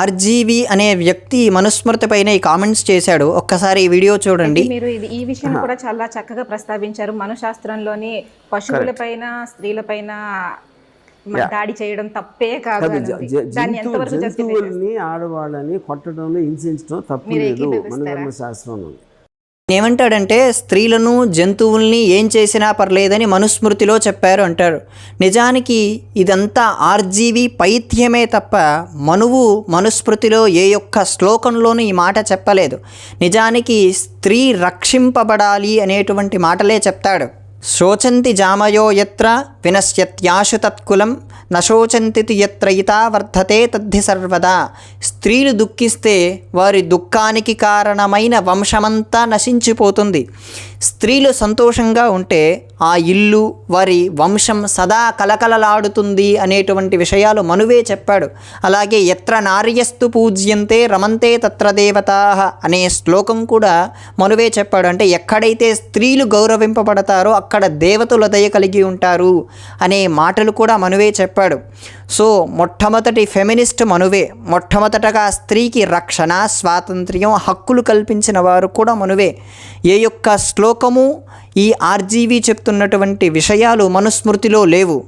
RGV అనే వ్యక్తి మనుస్మృతి పైన ఈ కామెంట్స్ చేశాడు. ఒక్కసారి ఈ వీడియో చూడండి. మీరు ఇది ఈ విషయం కూడా చాలా చక్కగా ప్రస్తావించారు. మనశాస్త్రంలోని పశువులపైన స్త్రీలపైన దాడి చేయడం తప్పే కాదు? జంతువుల్ని ఆడవాళ్ళని కొట్టడంలో హింసించడం తప్పు లేదు మన ఏకీభవిస్తారా? ఏమంటాడంటే స్త్రీలను జంతువుల్ని ఏం చేసినా పర్లేదని మనుస్మృతిలో చెప్పారు అంటారు. నిజానికి ఇదంతా ఆర్జీవి పైత్యమే తప్ప మనువు మనుస్మృతిలో ఏ యొక్క శ్లోకంలోనూ ఈ మాట చెప్పలేదు. నిజానికి స్త్రీ రక్షింపబడాలి అనేటువంటి మాటలే చెప్తాడు. శోచంతి జామయో యత్ర వినశ్యత్యాశు తత్కులం నశోచంతి యత్ర వర్ధతే తద్ధి సర్వదా. స్త్రీలు దుఃఖిస్తే వారి దుఃఖానికి కారణమైన వంశమంతా నశించిపోతుంది. స్త్రీలు సంతోషంగా ఉంటే ఆ ఇల్లు వారి వంశం సదా కలకలలాడుతుంది అనేటువంటి విషయాలు మనువే చెప్పాడు. అలాగే ఎత్ర నార్యస్తు పూజ్యంతే రమంతే తత్ర దేవతా అనే శ్లోకం కూడా మనువే చెప్పాడు. అంటే ఎక్కడైతే స్త్రీలు గౌరవింపబడతారో అక్కడ దేవతల దయ కలిగి ఉంటారు. అనే మాటలు కూడా మనువే చెప్పాడు. సో మొట్టమొదటి ఫెమినిస్ట్ మనువే మొట్టమొదటగా స్త్రీకి రక్షణ స్వాతంత్ర్యం హక్కులు కల్పించిన వారు కూడా మనువే. ఏ యొక్క శ్లోకము ఈ ఆర్జీవి చెప్తున్నటువంటి విషయాలు మనుస్మృతిలో లేవు.